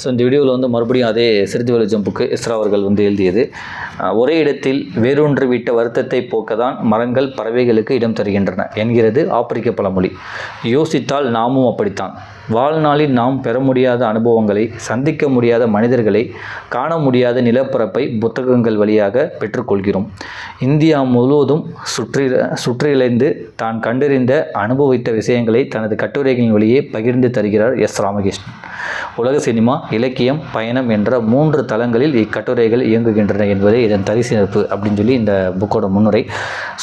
So இந்த வீடியோவில் வந்து மறுபடியும் அதே சிறுத்தை வெளிச்சம் புக்கு இஸ்ரா அவர்கள் வந்து எழுதியது ஒரே இடத்தில் வேரூன்று விட்ட வருத்தத்தை போக்கதான் மரங்கள் பறவைகளுக்கு இடம் தருகின்றன என்கிறது ஆப்பிரிக்க பழமொழி. யோசித்தால் நாமும் அப்படித்தான். வாழ்நாளில் நாம் பெற முடியாத அனுபவங்களை சந்திக்க முடியாத மனிதர்களை காண முடியாத நிலப்பரப்பை புத்தகங்கள் வழியாக பெற்றுக்கொள்கிறோம். இந்தியா முழுவதும் சுற்றி சுற்றிலைந்து தான் கண்டறிந்த அனுபவித்த விஷயங்களை தனது கட்டுரைகளின் வழியே பகிர்ந்து தருகிறார் எஸ் ராமகிருஷ்ணன். உலக சினிமா இலக்கியம் பயணம் என்ற மூன்று தளங்களில் இக்கட்டுரைகள் இயங்குகின்றன என்பதே இதன் தரிசிறப்பு அப்படின்னு சொல்லி இந்த புக்கோட முன்னுரை.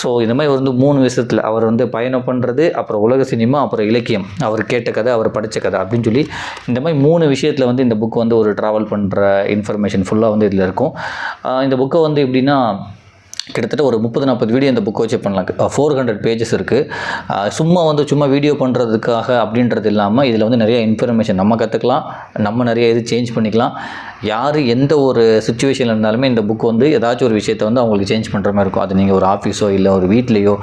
ஸோ இந்த மாதிரி வந்து மூணு விஷயத்தில் அவர் வந்து பயணம் பண்ணுறது அப்புறம் உலக சினிமா அப்புறம் இலக்கியம். அவர் கேட்ட கதை அவர் படித்த கதை அப்படின்னு சொல்லி இந்த மாதிரி மூணு விஷயத்தில் வந்து இந்த புக் வந்து ஒரு ட்ராவல் பண்ணுற இன்ஃபர்மேஷன் ஃபுல்லாக வந்து இதில் இருக்கும். இந்த புக்கை வந்து எப்படின்னா கிட்டத்தட்ட ஒரு முப்பது நாற்பது வீடியோ இந்த புக்கை வச்சு பண்ணலாம். ஃபோர் ஹண்ட்ரட் பேஜஸ் இருக்குது சும்மா வந்து சும்மா வீடியோ பண்ணுறதுக்காக அப்படின்றது இல்லாமல் இதில் வந்து நிறைய இன்ஃபர்மேஷன் நம்ம கற்றுக்கலாம் நம்ம நிறைய இது சேஞ்ச் பண்ணிக்கலாம். யார் எந்த ஒரு சுச்சுவேஷனில் இருந்தாலுமே இந்த புக் வந்து ஏதாச்சும் ஒரு விஷயத்தை வந்து அவங்களுக்கு சேஞ்ச் பண்ணுற மாதிரி இருக்கும். அது நீங்கள் ஒரு ஆஃபீஸோ இல்லை ஒரு வீட்லேயோ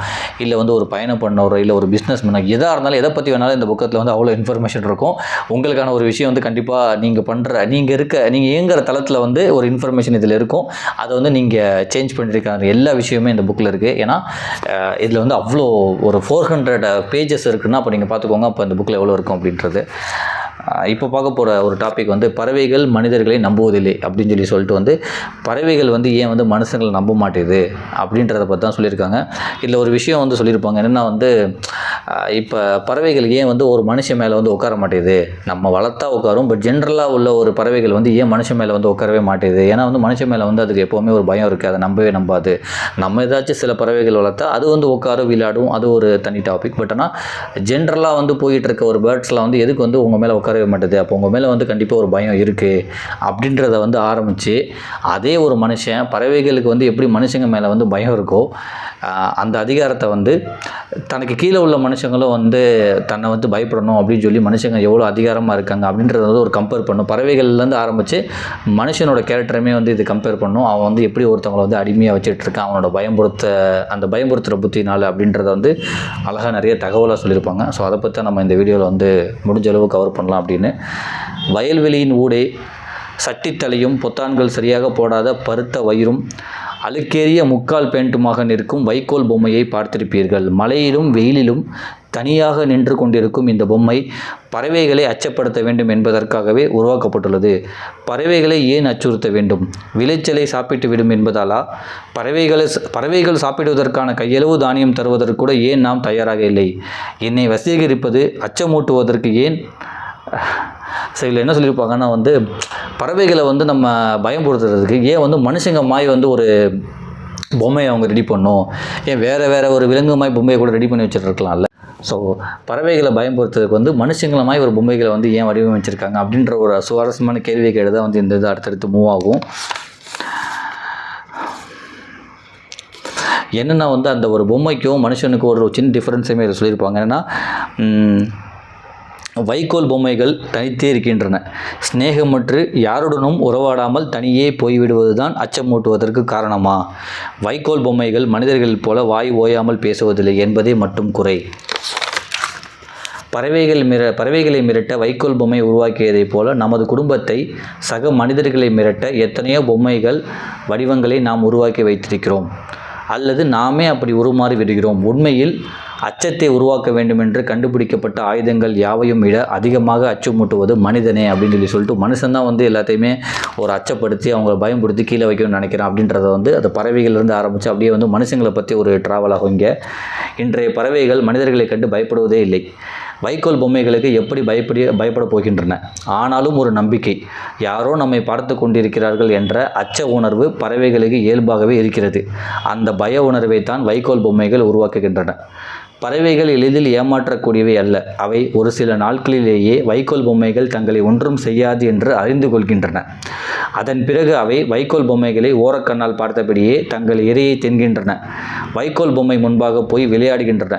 இல்லை வந்து ஒரு பயணம் பண்ணவரோ இல்லை ஒரு பிஸ்னஸ் பண்ண எதாக இருந்தாலும் எதை பற்றி வேணாலும் இந்த புக்கத்தில் வந்து அவ்வளோ இன்ஃபர்மேஷன் இருக்கும். உங்களுக்கான ஒரு விஷயம் வந்து கண்டிப்பாக நீங்கள் பண்ணுற நீங்கள் இருக்க நீங்கள் இயங்குற தளத்தில் வந்து ஒரு இன்ஃபர்மேஷன் இதில் இருக்கும். அதை வந்து நீங்கள் சேஞ்ச் பண்ணியிருக்காங்க எல்லா விஷயமே இந்த புக்கில் இருக்குது ஏன்னா இதில் வந்து அவ்வளோ ஒரு ஃபோர் ஹண்ட்ரட் பேஜஸ் இருக்குன்னா அப்போ நீங்கள் பார்த்துக்கோங்க அப்போ இந்த புக்கில் எவ்வளோ இருக்கும் அப்படின்றது. இப்போ பார்க்க போகிற ஒரு டாபிக் வந்து பறவைகள் மனிதர்களை நம்புவதில்லை அப்படின்னு சொல்லி சொல்லிட்டு வந்து பறவைகள் வந்து ஏன் வந்து மனுஷங்களை நம்ப மாட்டேது அப்படின்றத பற்றி தான் சொல்லியிருக்காங்க. இதில் ஒரு விஷயம் வந்து சொல்லியிருப்பாங்க. என்னென்னா வந்து இப்போ பறவைகள் ஏன் வந்து ஒரு மனுஷன் மேலே வந்து உட்கார மாட்டேது? நம்ம வளர்த்தா உட்காரும் பட் ஜென்ரலாக உள்ள ஒரு பறவைகள் வந்து ஏன் மனுஷன் மேலே வந்து உட்காரவே மாட்டேது? ஏன்னா வந்து மனுஷன் மேலே வந்து அதுக்கு எப்போவுமே ஒரு பயம் இருக்குது அதை நம்பவே நம்பாது. நம்ம ஏதாச்சும் சில பறவைகள் வளர்த்தா அது வந்து உட்காரும் விளையாடும். அது ஒரு தனி டாபிக் பட் ஆனால் ஜென்ரலாக வந்து போயிட்டு இருக்க ஒரு பேர்ட்ஸ்லாம் வந்து எதுக்கு வந்து உங்கள் மேலே உட்காரவே மாட்டேது. அப்போ உங்கள் மேலே வந்து கண்டிப்பாக ஒரு பயம் இருக்குது அப்படின்றத வந்து ஆரம்பித்து அதே ஒரு மனுஷன் பறவைகளுக்கு வந்து எப்படி மனுஷங்க மேலே வந்து பயம் இருக்கோ அந்த அதிகாரத்தை வந்து தனக்கு கீழே உள்ள மனுஷங்களும் வந்து தன்னை வந்து பயப்படணும் அப்படின்னு சொல்லி மனுஷங்க எவ்வளோ அதிகாரமாக இருக்காங்க அப்படின்றத வந்து ஒரு கம்பேர் பண்ணும். பறவைகள்லேருந்து ஆரம்பித்து மனுஷனோட கேரக்டருமே வந்து இது கம்பேர் பண்ணும். அவன் வந்து எப்படி ஒருத்தவங்களை வந்து அடிமையாக வச்சுட்டு இருக்கான் அவனோட பயம்படுத்த அந்த பயம்படுத்துகிற புத்தினால் அப்படின்றத வந்து அழகாக நிறைய தகவலாக சொல்லியிருப்பாங்க. ஸோ அதை பற்றி தான் நம்ம இந்த வீடியோவில் வந்து முடிஞ்ச அளவு கவர் பண்ணலாம் அப்படின்னு. வயல்வெளியின் ஊடே சட்டித்தலையும் பொத்தான்கள் சரியாக போடாத பருத்த வயிறும் அழுக்கேறிய முக்கால் பேண்ட்டுமாக நிற்கும் வைக்கோல் பொம்மையை பார்த்திருப்பீர்கள். மழையிலும் வெயிலிலும் தனியாக நின்று கொண்டிருக்கும் இந்த பொம்மை பறவைகளை அச்சப்படுத்த வேண்டும் என்பதற்காகவே உருவாக்கப்பட்டுள்ளது. பறவைகளை ஏன் அச்சுறுத்த வேண்டும்? விளைச்சலை சாப்பிட்டு விடும் என்பதாலா? பறவைகளை பறவைகள் சாப்பிடுவதற்கான கையளவு தானியம் தருவதற்கு கூட ஏன் நாம் தயாராக இல்லை? என்னை வசீகரிப்பது அச்சமூட்டுவதற்கு ஏன் சரி இதில் என்ன சொல்லியிருப்பாங்கன்னா வந்து பறவைகளை வந்து நம்ம பயன்படுத்துறதுக்கு ஏன் வந்து மனுஷங்க மாய் வந்து ஒரு பொம்மையை அவங்க ரெடி பண்ணும்? ஏன் வேறு வேறு ஒரு விலங்கு மாதிரி பொம்மையை கூட ரெடி பண்ணி வச்சுருக்கலாம்ல? ஸோ பறவைகளை பயன்படுத்துறதுக்கு வந்து மனுஷங்கள மாதிரி ஒரு பொம்மைகளை வந்து ஏன் வடிவமைச்சிருக்காங்க? அப்படின்ற ஒரு சுவாரஸ்யமான கேள்வியை கேட்டு தான் வந்து இந்த இது அடுத்தடுத்து மூவ் ஆகும். என்னென்னா வந்து அந்த ஒரு பொம்மைக்கும் மனுஷனுக்கும் ஒரு சின்ன டிஃப்ரென்ஸுமே சொல்லியிருப்பாங்க. என்னென்னா வைக்கோல் பொம்மைகள் தனித்தே இருக்கின்றன. சிநேகமற்று யாருடனும் உறவாடாமல் தனியே போய்விடுவதுதான் அச்சமூட்டுவதற்கு காரணமா? வைக்கோல் பொம்மைகள் மனிதர்கள் போல வாய் ஓயாமல் பேசுவதில்லை என்பதே மட்டும் குறை. பறவைகள் மிர பறவைகளை மிரட்ட வைக்கோல் பொம்மை உருவாக்கியதைப் போல நமது குடும்பத்தை சக மனிதர்களை மிரட்ட எத்தனையோ பொம்மைகள் வடிவங்களை நாம் உருவாக்கி வைத்திருக்கிறோம். அல்லது நாமே அப்படி உருமாறி விடுகிறோம். உண்மையில் அச்சத்தை உருவாக்க வேண்டும் என்று கண்டுபிடிக்கப்பட்ட ஆயுதங்கள் யாவையும் விட அதிகமாக அச்சமூட்டுவது மனிதனே அப்படின்னு சொல்லி சொல்லிட்டு மனுஷன்தான் வந்து எல்லாத்தையுமே ஒரு அச்சப்படுத்தி அவங்கள பயன்படுத்தி கீழே வைக்கணும்னு நினைக்கிறேன் அப்படின்றத வந்து அந்த பறவைகள்லேருந்து ஆரம்பித்து அப்படியே வந்து மனுஷங்களை பற்றி ஒரு ட்ராவல் ஆகும் இங்கே. இன்றைய பறவைகள் மனிதர்களை கண்டு பயப்படுவதே இல்லை. வைக்கோல் பொம்மைகளுக்கு எப்படி பயப்படி பயப்பட போகின்றன? ஆனாலும் ஒரு நம்பிக்கை. யாரோ நம்மை பார்த்து கொண்டிருக்கிறார்கள் என்ற அச்ச உணர்வு பறவைகளுக்கு இயல்பாகவே இருக்கிறது. அந்த பய உணர்வை தான் வைக்கோல் பொம்மைகள் உருவாக்குகின்றன. பறவைகள் எளிதில் ஏமாற்றக்கூடியவை அல்ல. அவை ஒரு சில நாட்களிலேயே வைக்கோல் பொம்மைகள் தங்களை ஒன்றும் செய்யாது என்று அறிந்து கொள்கின்றன. அதன் பிறகு அவை வைக்கோல் பொம்மைகளை ஓரக்கண்ணால் பார்த்தபடியே தங்கள் இரையை தின்கின்றன. வைக்கோல் பொம்மை முன்பாக போய் விளையாடுகின்றன.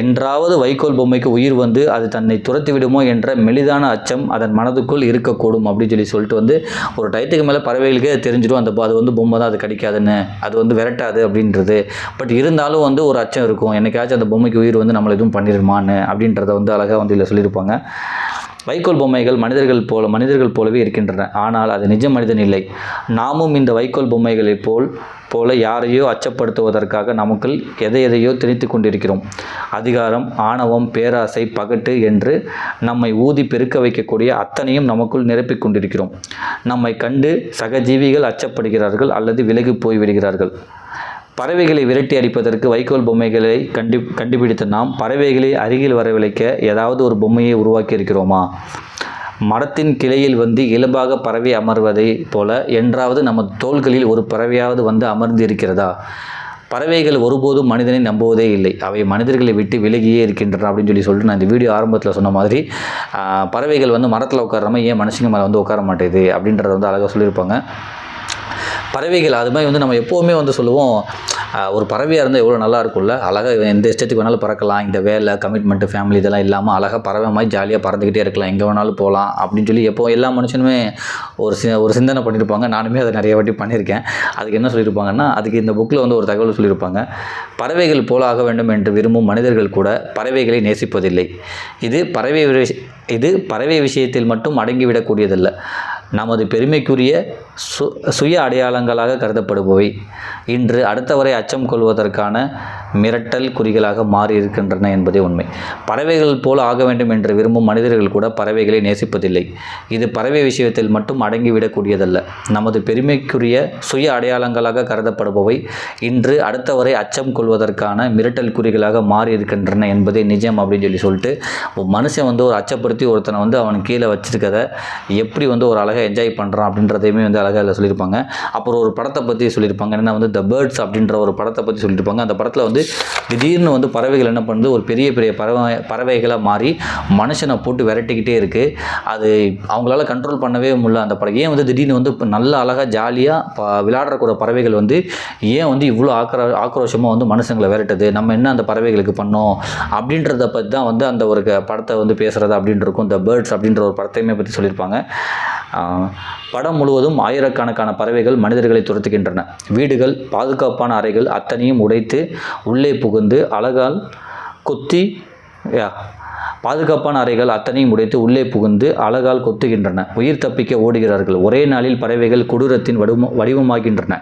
என்றாவது வைக்கோல் பொம்மைக்கு உயிர் வந்து அது தன்னை துரத்திவிடுமோ என்ற மெலிதான அச்சம் அதன் மனதுக்குள் இருக்கக்கூடும் அப்படின்னு சொல்லி சொல்லிட்டு வந்து ஒரு டயத்துக்கு மேலே பறவைகளுக்கே தெரிஞ்சிடும். அந்த அது வந்து பொம்மை தான் அது கிடைக்காதுன்னு அது வந்து விரட்டாது அப்படின்றது. பட் இருந்தாலும் வந்து ஒரு அச்சம் இருக்கும். என்னைக்காச்சும் அந்த பொம்மைக்கு உயிர் வந்து நம்மளை எதுவும் பண்ணிடுமான்னு அப்படின்றத வந்து அழகாக வந்து இதில் சொல்லியிருப்பாங்க. வைக்கோல் பொம்மைகள் மனிதர்கள் போல மனிதர்கள் போலவே இருக்கின்றன. ஆனால் அது நிஜ மனிதன் இல்லை. நாமும் இந்த வைக்கோல் பொம்மைகளைப் போல் போல யாரையோ அச்சப்படுத்துவதற்காக நமக்குள் எதை எதையோ திணித்து கொண்டிருக்கிறோம். அதிகாரம் ஆணவம் பேராசை பகட்டு என்று நம்மை ஊதி பெருக்க வைக்கக்கூடிய அத்தனையும் நமக்குள் நிரப்பிக் கொண்டிருக்கிறோம். நம்மை கண்டு சகஜீவிகள் அச்சப்படுகிறார்கள் அல்லது விலகி போய் விடுகிறார்கள் பறவைகளை விரட்டி அடிப்பதற்கு வைக்கோல் பொம்மைகளை கண்டு கண்டுபிடித்த நாம் பறவைகளை அருகில் வரவழைக்க ஏதாவது ஒரு பொம்மையை உருவாக்கி இருக்கிறோமா? மரத்தின் கிளையில் வந்து இயல்பாக பறவை அமர்வதை போல என்றாவது நமது தோள்களில் ஒரு பறவையாவது வந்து அமர்ந்து இருக்கிறதா பறவைகள் ஒருபோதும் மனிதனை நம்புவதே இல்லை. அவை மனிதர்களை விட்டு விலகியே இருக்கின்றன அப்படின்னு சொல்லி சொல்லிட்டு நான் இந்த வீடியோ ஆரம்பத்தில் சொன்ன மாதிரி பறவைகள் வந்து மரத்தில் உட்காராமல் ஏன் மனுஷங்க மேலே வந்து உட்கார மாட்டேது அப்படின்றத வந்து அழகாக சொல்லியிருப்பாங்க. பறவைகள் அது மாதிரி வந்து நம்ம எப்போவுமே வந்து சொல்லுவோம் ஒரு பறவையாக இருந்தால் எவ்வளோ நல்லா இருக்கும்ல? அழகாக எந்த இஷ்டத்துக்கு வேணாலும் பறக்கலாம். இந்த வேலை கமிட்மெண்ட்டு ஃபேமிலி இதெல்லாம் இல்லாமல் அழகாக பறவை மாதிரி ஜாலியாக பறந்துக்கிட்டே இருக்கலாம். எங்கே வேணாலும் போகலாம் அப்படின்னு சொல்லி எப்போ எல்லா மனுஷனுமே ஒரு சி ஒரு சிந்தனை பண்ணியிருப்பாங்க நானுமே அதை நிறைய வாட்டி பண்ணியிருக்கேன். அதுக்கு என்ன சொல்லியிருப்பாங்கன்னா அதுக்கு இந்த புக்கில் வந்து ஒரு தகவல் சொல்லியிருப்பாங்க. பறவைகள் போல ஆக வேண்டும் என்று விரும்பும் மனிதர்கள் கூட பறவைகளை நேசிப்பதில்லை. இது பறவை இது பறவை விஷயத்தில் மட்டும் அடங்கிவிடக்கூடியதல்ல. நமது பெருமைக்குரிய சு சுய அடையாளங்களாக கருதப்படுபவை. இன்று அடுத்தவரை அச்சம் கொள்வதற்கான மிரட்டல் குறிகளாக மாறி இருக்கின்றன என்பதே உண்மை. பறவைகள் போல் ஆக வேண்டும் என்று விரும்பும் மனிதர்கள் கூட பறவைகளை நேசிப்பதில்லை. இது பறவை விஷயத்தில் மட்டும் அடங்கிவிடக்கூடியதல்ல. நமது பெருமைக்குரிய சுய அடையாளங்களாக கருதப்படுபவை இன்று அடுத்தவரை அச்சம் கொள்வதற்கான மிரட்டல் குறிகளாக மாறி இருக்கின்றன என்பதே நிஜம் அப்படின்னு சொல்லி சொல்லிட்டு மனுஷன் வந்து ஒரு அச்சப்படுத்தி ஒருத்தனை வந்து அவன் கீழே வச்சிருக்கத எப்படி வந்து ஒரு அழகாக என்ஜாய் பண்ணுறான் அப்படின்றதையுமே வந்து அழகாக இதில் சொல்லியிருப்பாங்க. அப்புறம் ஒரு படத்தை பற்றி சொல்லியிருப்பாங்க. என்னென்னா வந்து த பேர்ட்ஸ் அப்படின்ற ஒரு படத்தை பற்றி சொல்லியிருப்பாங்க. அந்த படத்தில் வந்து திடீர்னு வந்து பறவைகள் என்ன பண்ணுது? ஒரு பெரிய பெரிய பறவை பறவைகளாக மாறி மனுஷனை போட்டு விரட்டிக்கிட்டே இருக்குது அது அவங்களால கண்ட்ரோல் பண்ணவே முடியல அந்த படம் ஏன் வந்து திடீர்னு வந்து இப்போ நல்ல அழகாக ஜாலியாக ப விளையாடுறக்கூட பறவைகள் வந்து ஏன் வந்து இவ்வளோ ஆக்ரோ ஆக்ரோஷமாக வந்து மனுஷங்களை விரட்டுது? நம்ம என்ன அந்த பறவைகளுக்கு பண்ணோம்? அப்படின்றத பற்றி தான் வந்து அந்த ஒரு க- படத்தை வந்து பேசுகிறது அப்படின்ட்டு இருக்கும். த பேர்ட்ஸ் அப்படின்ற ஒரு படத்தையுமே பற்றி சொல்லியிருப்பாங்க. படம் முழுவதும் ஆயிரக்கணக்கான பறவைகள் மனிதர்களை துரத்துகின்றன. வீடுகள் பாதுகாப்பான அறைகள் அத்தனையும் உடைத்து உள்ளே புகுந்து அழகால் கொத்தி யா பாதுகாப்பான அறைகள் அத்தனையும் உடைத்து உள்ளே புகுந்து அழகால் கொத்துகின்றன. உயிர் தப்பிக்க ஓடுகிறார்கள். ஒரே நாளில் பறவைகள் கொடூரத்தின் வடிவ வடிவமாகின்றன.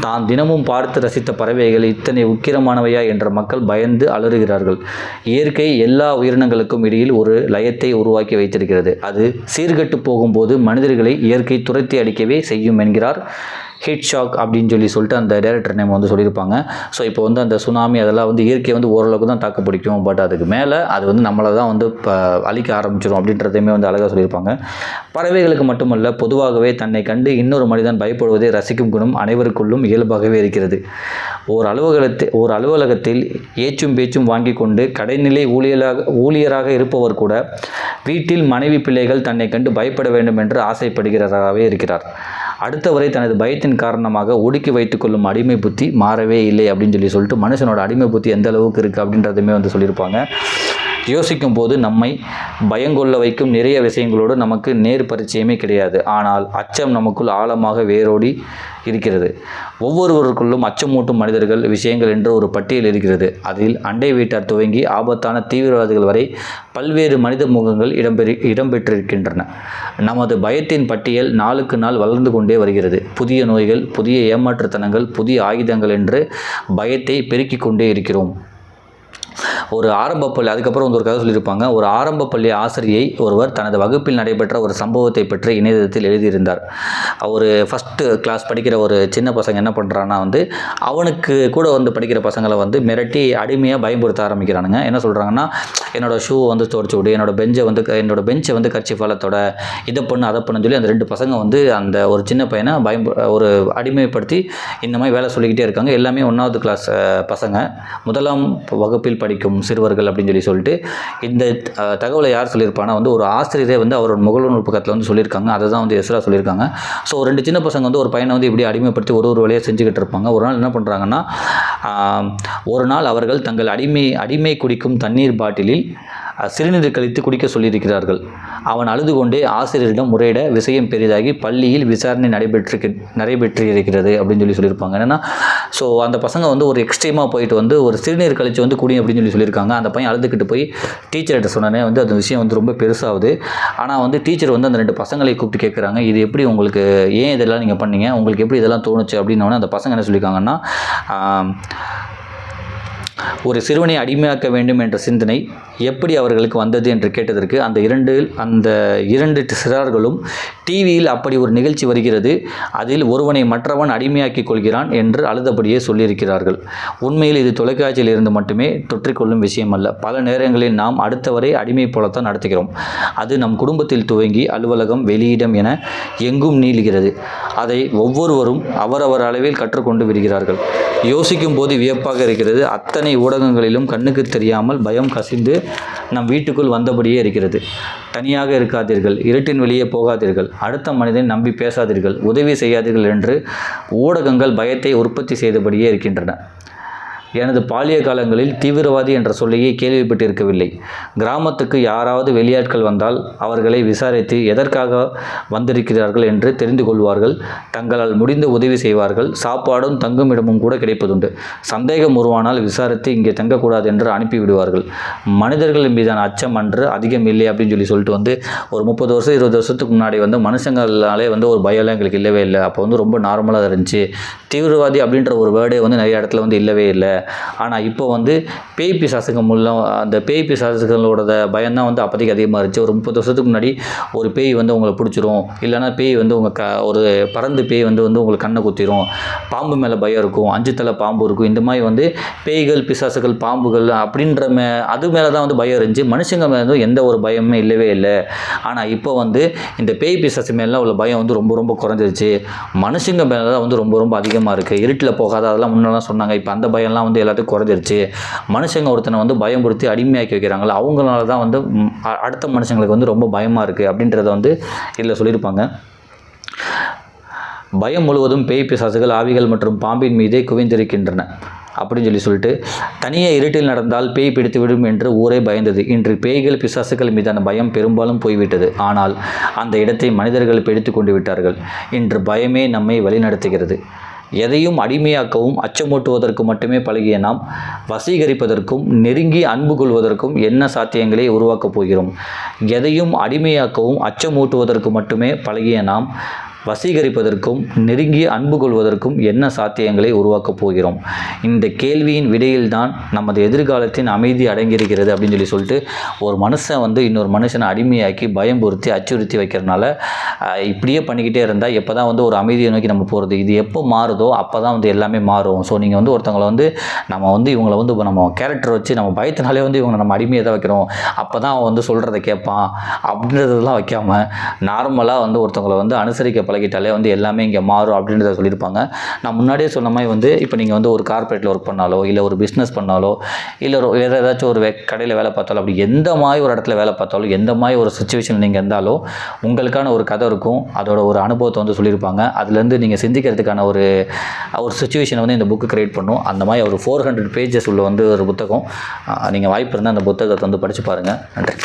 தான் தினமும் பார்த்து ரசித்த பறவைகள் இத்தனை உக்கிரமானவையா என்ற மக்கள் பயந்து அலறுகிறார்கள். இயற்கை எல்லா உயிரினங்களுக்கும் இடையில் ஒரு லயத்தை உருவாக்கி வைத்திருக்கிறது. அது சீர்கட்டு போகும்போது மனிதர்களை இயற்கை துரத்தி அடிக்கவே செய்யும் என்கிறார் ஹீட் ஷாக் அப்படின்னு சொல்லி சொல்லிட்டு அந்த டேரக்டர் நேம் வந்து சொல்லியிருப்பாங்க. ஸோ இப்போ வந்து அந்த சுனாமி அதெல்லாம் வந்து இயற்கை வந்து ஓரளவுக்கு தான் தாக்கு பிடிக்கும். பட் அதுக்கு மேலே அது வந்து நம்மளை தான் வந்து இப்போ அழிக்க ஆரம்பிச்சிடும் அப்படின்றதையுமே வந்து அழகாக சொல்லியிருப்பாங்க. பறவைகளுக்கு மட்டுமல்ல பொதுவாகவே தன்னை கண்டு இன்னொரு மனிதன் பயப்படுவதை ரசிக்கும் குணம் அனைவருக்குள்ளும் இயல்பாகவே இருக்கிறது. ஓர் அலுவலகத்தில் ஓர் அலுவலகத்தில் ஏச்சும் பேச்சும் வாங்கி கொண்டு கடைநிலை ஊழியராக ஊழியராக இருப்பவர் கூட வீட்டில் மனைவி பிள்ளைகள் தன்னை கண்டு பயப்பட வேண்டும் என்று ஆசைப்படுகிறாராகவே இருக்கிறார். அடுத்தவரை தனது பயத்தின் காரணமாக ஒடுக்கி வைத்துக்கொள்ளும் அடிமை புத்தி மாறவே இல்லை அப்படின்னு சொல்லி சொல்லிட்டு மனுஷனோட அடிமை புத்தி எந்த அளவுக்கு இருக்குது அப்படின்றதுமே வந்து சொல்லியிருப்பாங்க. யோசிக்கும் போது நம்மை பயங்கொள்ள வைக்கும் நிறைய விஷயங்களோடு நமக்கு நேர் பரிச்சயமே கிடையாது. ஆனால் அச்சம் நமக்குள் ஆழமாக வேரோடி இருக்கிறது. ஒவ்வொருவருக்குள்ளும் அச்சமூட்டும் மனிதர்கள் விஷயங்கள் என்று ஒரு பட்டியல் இருக்கிறது. அதில் அண்டை வீட்டார் துவங்கி ஆபத்தான தீவிரவாதிகள் வரை பல்வேறு மனித முகங்கள் இடம்பெறி இடம்பெற்றிருக்கின்றன. நமது பயத்தின் பட்டியல் நாளுக்கு நாள் வளர்ந்து கொண்டே வருகிறது. புதிய நோய்கள் புதிய ஏமாற்றுத்தனங்கள் புதிய ஆயுதங்கள் என்று பயத்தை பெருக்கிக் கொண்டே இருக்கிறோம். ஒரு ஆரம்ப பள்ளி அதுக்கப்புறம் வந்து ஒரு கதை சொல்லியிருப்பாங்க. ஒரு ஆரம்ப பள்ளி ஆசிரியை ஒருவர் தனது வகுப்பில் நடைபெற்ற ஒரு சம்பவத்தை பற்றி இணையதளத்தில் எழுதியிருந்தார். அவர் ஃபஸ்ட்டு கிளாஸ் படிக்கிற ஒரு சின்ன பசங்க என்ன பண்ணுறான்னா வந்து அவனுக்கு கூட வந்து படிக்கிற பசங்களை வந்து மிரட்டி அடிமையாக பயன்படுத்த ஆரம்பிக்கிறானுங்க. என்ன சொல்கிறாங்கன்னா என்னோட ஷூ வந்து துடைச்சி விடு என்னோட பெஞ்சை வந்து என்னோட பெஞ்சை வந்து கட்சி ஃபலத்தோட இதை பண்ணு அதை பண்ணுன்னு சொல்லி அந்த ரெண்டு பசங்க வந்து அந்த ஒரு சின்ன பையனை பயம் ஒரு அடிமைப்படுத்தி இந்த மாதிரி வேலை சொல்லிக்கிட்டே இருக்காங்க. எல்லாமே ஒன்றாவது கிளாஸ் பசங்க. முதலாம் வகுப்பில் படிக்கும் சிறுவர்கள் அப்படின்னு சொல்லி சொல்லிட்டு இந்த தகவலை யார் சொல்லியிருப்பானா வந்து ஒரு ஆசிரியரே வந்து அவரோட முகநூல் பக்கத்தில் வந்து சொல்லியிருக்காங்க. அதை தான் வந்து எஸ்ரா சொல்லியிருக்காங்க. ஸோ ரெண்டு சின்ன பசங்க வந்து ஒரு பையனை வந்து இப்படி அடிமைப்படுத்தி ஒரு ஒரு வேலையை செஞ்சுக்கிட்டு இருப்பாங்க. ஒரு நாள் என்ன பண்ணுறாங்கன்னா ஒரு நாள் அவர்கள் தங்கள் அடிமை அடிமை குடிக்கும் தண்ணீர் பாட்டிலில் சிறுநீர் கழித்து குடிக்க சொல்லியிருக்கிறார்கள். அவன் அழுது கொண்டே ஆசிரியரிடம் முறையிட விஷயம் பெரிதாகி பள்ளியில் விசாரணை நடைபெற்று நடைபெற்று இருக்கிறது அப்படின்னு சொல்லி சொல்லியிருப்பாங்க. என்னன்னா ஸோ அந்த பசங்க வந்து ஒரு எக்ஸ்ட்ரீமாக போயிட்டு வந்து ஒரு சிறுநீர் கழிச்சு வந்து குடி அப்படின்னு சொல்லி சொல்லியிருக்காங்க. அந்த பையன் அழுதுகிட்டு போய் டீச்சர்கிட்ட சொன்னனே வந்து அந்த விஷயம் வந்து ரொம்ப பெருசாகுது. ஆனால் வந்து டீச்சர் வந்து அந்த ரெண்டு பசங்களை கூப்பிட்டு கேட்குறாங்க இது எப்படி உங்களுக்கு ஏன் இதெல்லாம் நீங்கள் பண்ணீங்க? உங்களுக்கு எப்படி இதெல்லாம் தோணுச்சு? அப்படின்னோடனே அந்த பசங்க என்ன சொல்லியிருக்காங்கன்னா ஒரு சிறுவனை அடிமையாக்க வேண்டும் என்ற சிந்தனை எப்படி அவர்களுக்கு வந்தது என்று கேட்டதற்கு அந்த இரண்டு அந்த இரண்டு சிறார்களும் டிவியில் அப்படி ஒரு நிகழ்ச்சி வருகிறது. அதில் ஒருவனை மற்றவன் அடிமையாக்கிக் கொள்கிறான் என்று அழுதபடியே சொல்லியிருக்கிறார்கள். உண்மையில் இது தொலைக்காட்சியில் இருந்து மட்டுமே தொற்றிக்கொள்ளும் விஷயம் அல்ல பல நேரங்களில் நாம் அடுத்தவரை அடிமை போலத்தான் நடத்துகிறோம். அது நம் குடும்பத்தில் துவங்கி அலுவலகம் வெளியிடம் என எங்கும் நீளுகிறது. அதை ஒவ்வொருவரும் அவரவர் அளவில் கற்றுக்கொண்டு விடுகிறார்கள். யோசிக்கும் போது வியப்பாக இருக்கிறது. அத்தனை ஊடகங்களிலும் கண்ணுக்கு தெரியாமல் பயம் கசிந்து நம் வீட்டுக்குள் வந்தபடியே இருக்கிறது. தனியாக இருக்காதீர்கள். இருட்டின் வெளியே போகாதீர்கள். அடுத்த மனிதனை நம்பி பேசாதீர்கள். உதவி செய்யாதீர்கள் என்று ஊடகங்கள் பயத்தை உற்பத்தி செய்தபடியே இருக்கின்றன. எனது பாலிய காலங்களில் தீவிரவாதி என்ற சொல்லையே கேள்விப்பட்டிருக்கவில்லை. கிராமத்துக்கு யாராவது வெளியாட்கள் வந்தால் அவர்களை விசாரித்து எதற்காக வந்திருக்கிறார்கள் என்று தெரிந்து கொள்வார்கள். தங்களால் முடிந்த உதவி செய்வார்கள். சாப்பாடும் தங்குமிடமும் கூட கிடைப்பதுண்டு. சந்தேகம் உருவானால் விசாரித்து இங்கே தங்கக்கூடாது என்று அனுப்பிவிடுவார்கள். மனிதர்கள் மீதான அச்சம் அன்று அதிகம் இல்லை அப்படின்னு சொல்லி சொல்லிட்டு வந்து ஒரு முப்பது வருஷம் இருபது வருஷத்துக்கு முன்னாடி வந்து மனுஷங்களாலே வந்து ஒரு பயம்லாம் எங்களுக்கு இல்லவே இல்லை. அப்போ வந்து ரொம்ப நார்மலாக இருந்துச்சு. தீவிரவாதி அப்படின்ற ஒரு வேர்டே வந்து நிறைய இடத்துல வந்து இல்லவே இல்லை. ஆனால் இப்போ வந்து பேய் பிசாசுங்க மூலம் அந்த பேய் பிசாசுகளோட பயம்தான் வந்து அப்போதைக்கு அதிகமாக இருந்துச்சு ஒரு முப்பது வருஷத்துக்கு முன்னாடி ஒரு பேய் வந்து உங்களை பிடிச்சிரும். இல்லைன்னா பேய் வந்து உங்கள் க ஒரு பறந்து பேய் வந்து வந்து உங்களுக்கு கண்ணை குத்திரும். பாம்பு மேலே பயம் இருக்கும். அஞ்சு தலை பாம்பு இருக்கும். இந்த மாதிரி வந்து பேய்கள் பிசாசுகள் பாம்புகள் அப்படின்ற மே அது மேலே தான் வந்து பயம் இருந்துச்சு. மனுஷங்க மேலே வந்து எந்த ஒரு பயமுமே இல்லவே இல்லை. ஆனால் இப்போ வந்து இந்த பேய் பிசாசு மேலாம் உள்ள பயம் வந்து ரொம்ப ரொம்ப குறைஞ்சிருச்சு. மனுஷங்க மேலே தான் வந்து ரொம்ப ரொம்ப அதிகமாக இருக்குது இருட்டில் போகாத அதெல்லாம் முன்னெல்லாம் சொன்னாங்க. இப்போ அந்த பயம்லாம் வந்து எல்லாத்துக்கும் குறைஞ்சிருச்சு. மனுஷங்க ஒருத்தனை வந்து பயம்படுத்தி அடிமையாக்கி வைக்கிறாங்களா அவங்களால தான் வந்து அடுத்த மனுஷங்களுக்கு வந்து ரொம்ப பயமாக இருக்குது அப்படின்றத வந்து இதில் சொல்லியிருப்பாங்க. பயம் முழுவதும் பேய் பிசாசுகள் ஆவிகள் மற்றும் பாம்பின் மீதே குவிந்திருக்கின்றன அப்படின்னு சொல்லி சொல்லிட்டு தனியே இருட்டில் நடந்தால் பேய் பிடித்து விடும் என்று ஊரே பயந்தது. இன்று பேய்கள் பிசாசுகள் மீதான பயம் பெரும்பாலும் போய்விட்டது. ஆனால் அந்த இடத்தை மனிதர்கள் பிடித்து கொண்டு விட்டார்கள். இன்று பயமே நம்மை வழிநடத்துகிறது. எதையும் அடிமையாக்கவும் அச்சமூட்டுவதற்கு மட்டுமே பழகிய நாம் வசீகரிப்பதற்கும் நெருங்கி அன்பு கொள்வதற்கும் என்ன சாத்தியங்களை உருவாக்கப் போகிறோம்? எதையும் அடிமையாக்கவும் அச்சமூட்டுவதற்கு மட்டுமே பழகிய நாம் வசீகரிப்பதற்கும் நெருங்கி அன்பு கொள்வதற்கும் என்ன சாத்தியங்களை உருவாக்கப் போகிறோம்? இந்த கேள்வியின் விடையில்தான் நமது எதிர்காலத்தின் அமைதி அடங்கியிருக்கிறது அப்படின்னு சொல்லி சொல்லிட்டு ஒரு மனுஷன் வந்து இன்னொரு மனுஷனை அடிமையாக்கி பயம்புறுத்தி அச்சுறுத்தி வைக்கிறனால இப்படியே பண்ணிக்கிட்டே இருந்தால் எப்போ தான் வந்து ஒரு அமைதியை நோக்கி நம்ம போகிறது இது எப்போ மாறுதோ அப்போ தான் வந்து எல்லாமே மாறும். ஸோ நீங்கள் வந்து ஒருத்தவங்களை வந்து நம்ம வந்து இவங்களை வந்து இப்போ நம்ம கேரக்டர் வச்சு நம்ம பயத்தினாலே வந்து இவங்களை நம்ம அடிமையை தான் வைக்கிறோம். அப்போ தான் அவன் வந்து சொல்கிறத கேட்பான். அப்படின்றதெல்லாம் வைக்காமல் நார்மலாக வந்து ஒருத்தவங்களை வந்து அனுசரிக்கப்பட பழகிட்டாலே வந்து எல்லாமே இங்கே மாறும் அப்படின்றத சொல்லியிருப்பாங்க. நான் முன்னாடியே சொன்ன மாதிரி வந்து இப்போ நீங்கள் வந்து ஒரு கார்பரேட்டில் ஒர்க் பண்ணாலோ இல்லை ஒரு பிஸ்னஸ் பண்ணாலோ இல்லை ஒரு வேறு ஏதாச்சும் ஒரு வே- கடையில் வேலை பார்த்தாலோ அப்படி எந்த மாதிரி ஒரு இடத்துல வேலை பார்த்தாலும் எந்த மாதிரி ஒரு சுச்சுவேஷன் நீங்கள் இருந்தாலோ உங்களுக்கான ஒரு கதை இருக்கும். அதோட ஒரு அனுபவத்தை வந்து சொல்லியிருப்பாங்க. அதுலேருந்து நீங்கள் சிந்திக்கிறதுக்கான ஒரு ஒரு சுச்சுவேஷனை வந்து இந்த புக்கு கிரியேட் பண்ணும். அந்த மாதிரி ஒரு ஃபோர் ஹண்ட்ரட் பேஜஸ் உள்ள வந்து ஒரு புத்தகம். நீங்கள் வாய்ப்பு இருந்தால் அந்த புத்தகத்தை வந்து படித்து பாருங்கள் நன்றி.